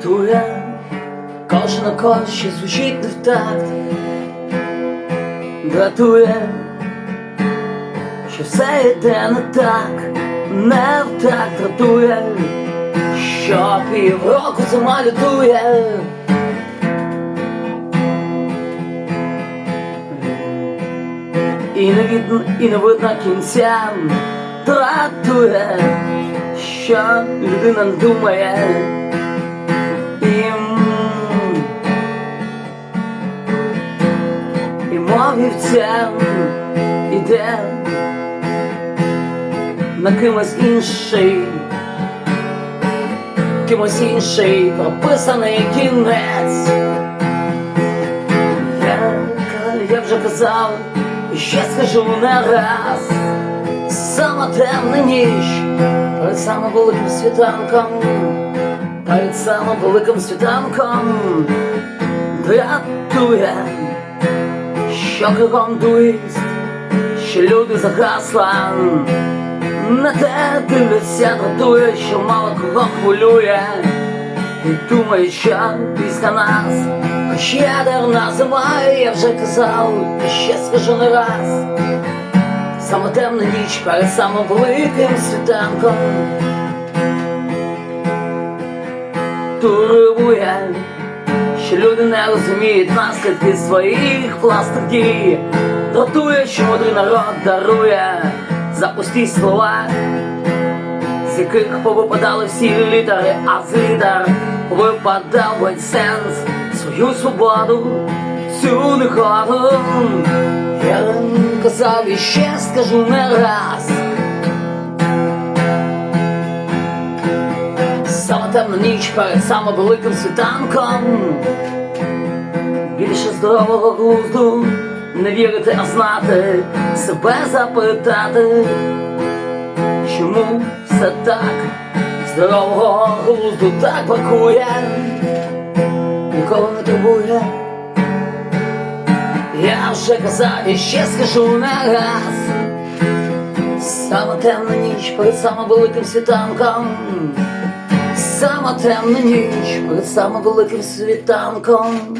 дратує, кожен акорд ще звучить не в такт, дратує, що все йде не так, не в так дратує, що півроку зима лютує. І не видно, і не видно кінця дратує, що людина не думає. Вівцям іде на кимось інший, кимось інший прописаний кінець. Я, я вже казав, ще скажу не раз. Сама темна ніч перед самим великим світанком, перед самим великим світанком дратує, що кругом дують, що люди загасла, на те дивляться, дратує, що мало кого хвилює, і думає, що після нас хоч ядерна зима, я вже казав, і ще скажу не раз. Саме темна ніч перед самим великим світанком. Турбує, що люди не розуміють наслідки своїх власних дій Дратує, що мудрий народ дарує за пусті слова з яких повипадали всі літери, а з літер випадав весь сенс свою свободу, цю негоду. Я казав і ще скажу не раз. Темна ніч перед самим великим світанком. Більше здорового глузду не вірити, а знати, себе запитати. Чому все так? Здорового глузду так бракує, ніколи не турбує. Я вже казав і ще скажу не раз. Сама темна ніч перед самим великим світанком. Сама темна ніч перед самим великим світанком.